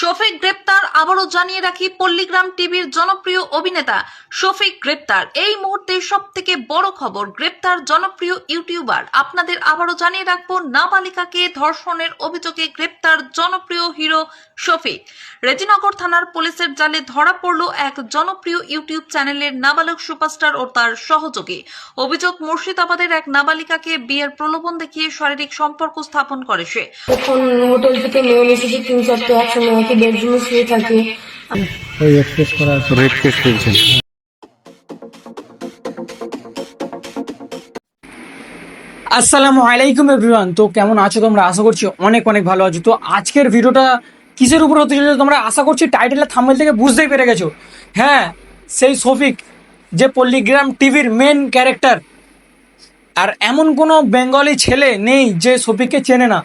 শফিক গ্রেপ্তার আবারও জানিয়ে রাখি, পল্লীগ্রাম টিভির জনপ্রিয় অভিনেতা শফিক গ্রেপ্তার। এই মুহূর্তে সব থেকে বড় খবর, গ্রেপ্তার জনপ্রিয় ইউটিউবার। আপনাদের আবারও জানিয়ে রাখব, নাবালিকাকে ধর্ষণের অভিযোগে গ্রেপ্তার জনপ্রিয় হিরো শফিক। রেজিনগর থানার পুলিশের জালে ধরা পড়ল এক জনপ্রিয় ইউটিউব চ্যানেলের নাবালক সুপারস্টার ও তার সহযোগী। অভিযোগ, মুর্শিদাবাদের এক নাবালিকাকে বিয়ের প্রলোভন দেখিয়ে শারীরিক সম্পর্ক স্থাপন করে সে। হোটেল থেকে মেয়ে এসেছে তিন চারটে একসঙ্গে বেডরুমে শুয়ে থাকে ওই এক্সপ্রেস করা রেপ কেস চলছে আসসালামু আলাইকুম এভরিওয়ান তো কেমন আছো তোমরা? আশা করছি অনেক অনেক ভালো আছো। তো আজকের ভিডিওটা কিসের উপর হতে চলেছে তোমরা? আশা করছি টাইটেলের থাম্বনেল থেকে বুঝতেই পেরে গেছো। হ্যাঁ সেই শফিক যে পল্লীগ্রাম টিভির মেন ক্যারেক্টার আর এমন কোনো বেঙ্গলি ছেলে নেই যে শফিককে চেনে না।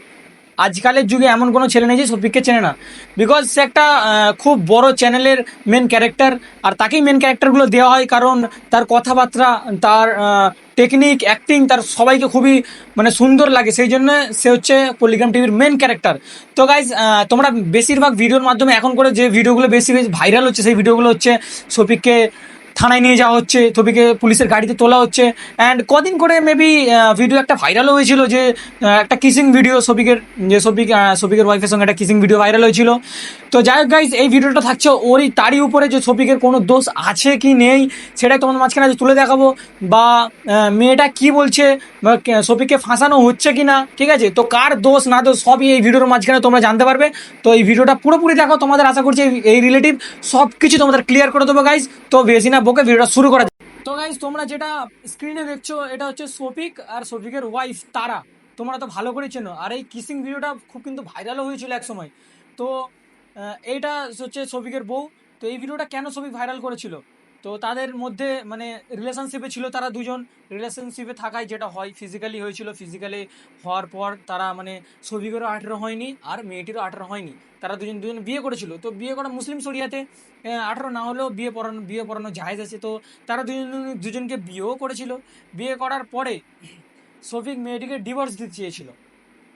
আজকালের যুগে এমন কোনো ছেলে নেই যে শফিককে চেনে না। বিকজ সে একটা খুব বড় চ্যানেলের মেন ক্যারেক্টার আর তাকেই মেন ক্যারেক্টারগুলো দেওয়া হয় কারণ তার কথাবার্তা, তার টেকনিক অ্যাক্টিং তার সবাইকে খুবই মানে সুন্দর লাগে। সেই জন্য সে হচ্ছে পল্লিগ্রাম টিভির মেন ক্যারেক্টার তো গাইজ তোমরা বেশিরভাগ ভিডিওর মাধ্যমে এখন করে যে ভিডিওগুলো বেশি বেশি ভাইরাল হচ্ছে, সেই ভিডিওগুলো হচ্ছে শফিককে থানায় নিয়ে যাওয়া হচ্ছে ছবিকে পুলিশের গাড়িতে তোলা হচ্ছে। অ্যান্ড কদিন করে মেবি ভিডিও একটা ভাইরাল হয়েছিল যে একটা কিসিং ভিডিও সবিকের যে সবিক সবিকের ওয়াইফের সঙ্গে একটা কিসিং ভিডিও ভাইরাল হয়েছিল। তো যাই হোক গাইজ এই ভিডিওটা থাকছে ওরই তারই উপরে যে সবিকের কোনো দোষ আছে কি নেই, সেটাই তোমাদের মাঝখানে তুলে দেখাবো। বা মেয়েটা কি বলছে, বা, কে- ফাঁসানো হচ্ছে কি না ঠিক আছে? তো কার দোষ, না দোষ, সবই এই ভিডিওর মাঝখানে তোমরা জানতে পারবে। তো এই ভিডিওটা পুরোপুরি দেখো, তোমাদের আশা করছি এই রিলেটিভ সব কিছু তোমাদের ক্লিয়ার করে দেবো গাইজ তো বেশি না বকে ভিডিওটা শুরু করা। তো গাইজ তোমরা যেটা স্ক্রিনে দেখছ, এটা হচ্ছে সফিক আর সফিকের ওয়াইফ তারা। তোমরা তো ভালো করে চেনো। আর এই কিসিং ভিডিওটা খুব কিন্তু ভাইরালও হয়েছিল এক সময় তো এইটা হচ্ছে সফিকের বউ। তো এই ভিডিওটা কেন সফিক ভাইরাল করেছিল? তো তাদের মধ্যে মানে রিলেশনশিপে ছিল তারা দুজন। রিলেশনশিপে থাকায় যেটা হয় ফিজিক্যালি হয়েছিল ফিজিক্যালি হওয়ার পর তারা মানে শফিকেরও আঠেরো হয়নি আর মেয়েটিরও আঠেরো হয়নি। তারা দুজন দুজন বিয়ে করেছিল। তো বিয়ে করা মুসলিম শরিয়াতে আঠেরো না হলেও বিয়ে পড়ানো বিয়ে পড়ানো জায়েজ আছে। তো তারা দুজন দুজনকে বিয়েও করেছিল। বিয়ে করার পরে শফিক মেয়েটিকে ডিভোর্স দিতে চেয়েছিল।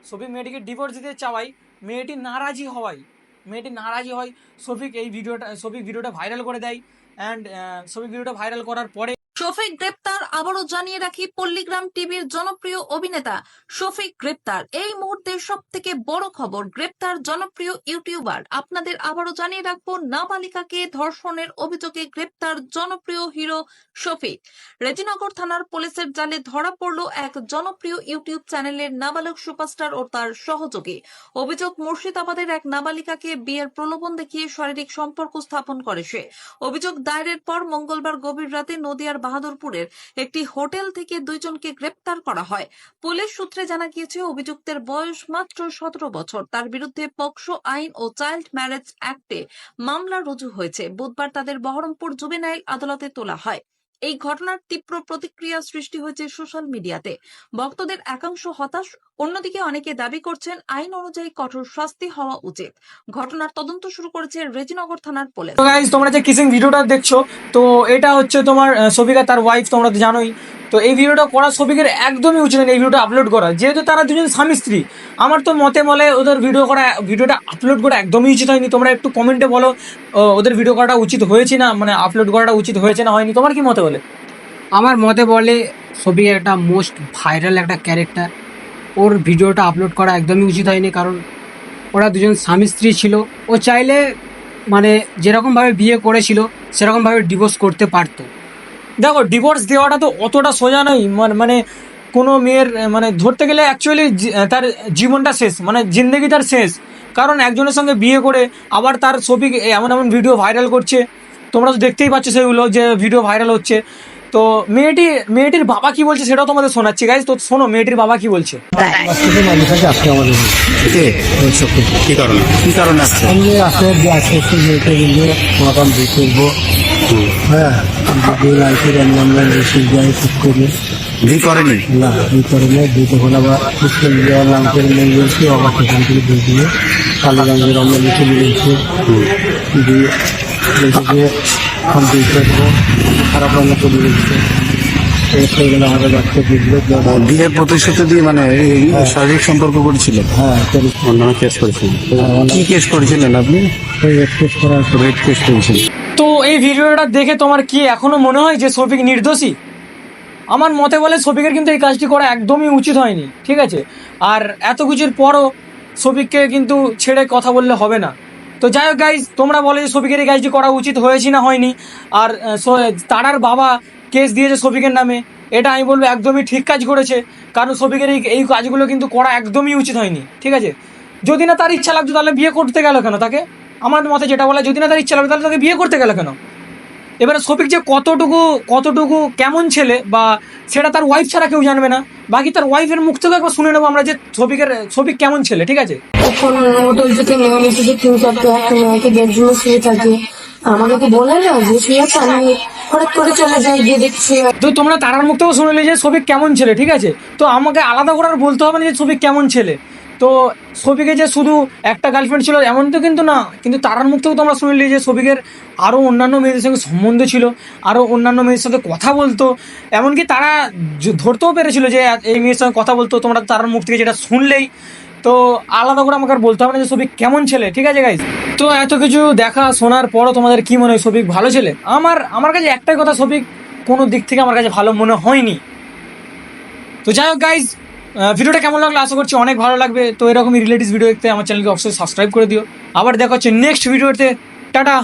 শফিক মেয়েটিকে ডিভোর্স দিতে চাওয়ায় মেয়েটি নারাজি হওয়ায়, মেয়েটি নারাজি হয় শফিক এই ভিডিওটা শফিক ভিডিওটা ভাইরাল করে দেয়। অ্যান্ড ছবি ভিডিওটা ভাইরাল করার পরে শফিক গ্রেপ্তার আবারও জানিয়ে রাখি, পল্লীগ্রাম টিভির জনপ্রিয় অভিনেতা শফিক গ্রেপ্তার। এই মুহূর্তে সব থেকে বড় খবর, গ্রেপ্তার জনপ্রিয় ইউটিউবার। আপনাদের আবারও জানিয়ে রাখব, নাবালিকাকে ধর্ষণের অভিযোগে গ্রেপ্তার জনপ্রিয় হিরো শফিক। রেজিনগর থানার পুলিশের জালে ধরা পড়ল এক জনপ্রিয় ইউটিউব চ্যানেলের নাবালক সুপারস্টার ও তার সহযোগী। অভিযোগ, মুর্শিদাবাদের এক নাবালিকাকে বিয়ের প্রলোভন দেখিয়ে শারীরিক সম্পর্ক স্থাপন করে সে। অভিযোগ, দায়েরের পর মঙ্গলবার গভীর রাতে নদিয়ার বাহাদুরপুরের একটি হোটেল থেকে দুইজনকে গ্রেপ্তার করা হয়। পুলিশ সূত্রে জানা গিয়েছে, অভিযুক্তের বয়স মাত্র সতেরো বছর। তার বিরুদ্ধে পক্সো আইন ও চাইল্ড ম্যারেজ অ্যাক্টে মামলা রুজু হয়েছে। বুধবার তাদের বহরমপুর জুবেনাইল আদালতে তোলা হয়। এই ঘটনার তীব্র প্রতিক্রিয়া সৃষ্টি হয়েছে সোশ্যাল মিডিয়াতে। ভক্তদের একাংশ হতাশ অন্যদিকে অনেকে দাবি করছেন আইন অনুযায়ী কঠোর শাস্তি হওয়া উচিত। ঘটনার তদন্ত শুরু করেছে রেজিনগর থানার পুলিশ। তো গাইজ তোমরা যে কিসিং ভিডিওটা দেখছ তো এটা হচ্ছে তোমার শফিকা তার ওয়াইফ তোমরা তো জানোই। তো এই ভিডিওটা করা শফিকের একদমই উচিত এই ভিডিওটা আপলোড করা। যেহেতু তারা দুজন স্বামী স্ত্রী আমার তো মতে বলে ওদের ভিডিও করা ভিডিওটা আপলোড করা একদমই উচিত হয়নি। তোমরা একটু কমেন্টে বলো ওদের ভিডিও করাটা উচিত হয়েছে না? মানে আপলোড করাটা উচিত হয়েছে না হয়নি? তোমার কি মতে বলে? আমার মতে বলে ছবি একটা মোস্ট ভাইরাল একটা ক্যারেক্টার ওর ভিডিওটা আপলোড করা একদমই উচিত হয়নি, কারণ ওরা দুজন স্বামী স্ত্রী ছিল। ও চাইলে মানে যেরকমভাবে বিয়ে করেছিল সেরকমভাবে ডিভোর্স করতে পারতো। দেখো ডিভোর্স দেওয়াটা তো অতটা সোজা নয় মানে মানে কোনো মেয়ের মানে ধরতে গেলে অ্যাকচুয়ালি তার জীবনটা শেষ মানে জিন্দগি তার শেষ। কারণ একজনের সঙ্গে বিয়ে করে আবার তার ছবি এমন এমন ভিডিও ভাইরাল করছে। তোমরা তো দেখতেই পাচ্ছ সেগুলো যে ভিডিও ভাইরাল হচ্ছে। তো মেয়েটি মেয়েটির বাবা কি বলছে সেটাও তোমাদের শোনাচ্ছি। গাইজ তো শোনো মেয়েটির বাবা কি বলছে? হ্যাঁ। কি কারণে? কি কারণে আসছে? হ্যাঁ করেনি? না বিয়ে করে নেই বিয়ে তখন আবার মুসলিম দেওয়ার মেয়ে বলছি আবার সেখান থেকে বিয়ে দিয়ে কালীগঞ্জের আমরা লিখে দিয়েছি দিয়ে বলছে যে এখন খারাপ করে দিচ্ছে বিয়ের প্রতিশ্রুতি দিয়ে মানে এই শারীরিক সম্পর্ক করেছিল হ্যাঁ অন্যান্য কেস করেছিলেন। কি কেস করেছিলেন আপনি? রেড কেস করেছিলেন তো এই ভিডিওটা দেখে তোমার কি এখনও মনে হয় যে শফিক নির্দোষী? আমার মতে বলে শফিকের কিন্তু এই কাজটি করা একদমই উচিত হয়নি ঠিক আছে? আর এত কিছুর পরও শফিককে কিন্তু ছেড়ে কথা বললে হবে না। তো যাই হোক গাইজ তোমরা বলে যে শফিকের এই কাজটি করা উচিত হয়েছে না হয়নি। আর তারার বাবা কেস দিয়েছে শফিকের নামে। এটা আমি বলব একদমই ঠিক কাজ করেছে। কারণ শফিকের এই এই কাজগুলো কিন্তু করা একদমই উচিত হয়নি। ঠিক আছে? যদি না তার ইচ্ছা লাগতো তাহলে বিয়ে করতে গেল কেন তাকে? আমার মতে যেটা বলে, যদি না তার ইচ্ছা লাগতো তাহলে তাকে বিয়ে করতে গেল কেন? এবারে শফিক যে কতটুকু কতটুকু কেমন ছেলে বা সেটা তার ওয়াইফ ছাড়া কেউ জানবে না। বাকি তার ওয়াইফের মুখ থেকে একবার শুনে নেব আমরা যে শফিকের, শফিক কেমন ছেলে, ঠিক আছে? এখন মেয়ে একটা মেয়েকে শুয়ে থাকে, আমাকে তো বলে না যে শুয়ে আছে আমি তোমরা তারার মুখ থেকেও যে কেমন ছেলে, ঠিক আছে? তো আমাকে আলাদা করে আর বলতে হবে না যে কেমন ছেলে। তো শফিকের যে শুধু একটা গার্লফ্রেন্ড ছিল এমন তো কিন্তু না, কিন্তু তারার মুখ থেকেও তোমরা শুনলে যে শফিকের আরও অন্যান্য মেয়েদের সঙ্গে সম্বন্ধ ছিল আরও অন্যান্য মেয়েদের সাথে কথা বলতো। এমনকি তারা ধরতেও পেরেছিল যে এই মেয়ের সঙ্গে কথা বলতো, তোমরা তারার মুখ থেকে যেটা শুনলেই। তো আলাদা করে আমাকে আর বলতে হবে না যে শফিক কেমন ছেলে, ঠিক আছে গাইজ তো এত কিছু দেখা শোনার পরও তোমাদের কি মনে হয় শফিক ভালো ছেলে? আমার আমার কাছে একটাই কথা শফিক কোনো দিক থেকে আমার কাছে ভালো মনে হয়নি। তো যাই হোক গাইজ ভিডিওটা কেমন লাগল আশা করছি অনেক ভালো লাগবে। তো এরকমই রিলেটিভ ভিডিও দেখতে আমার চ্যানেলকে অবশ্যই সাবস্ক্রাইব করে দিও। আবার দেখা হচ্ছে নেক্সট ভিডিওতে টাটা!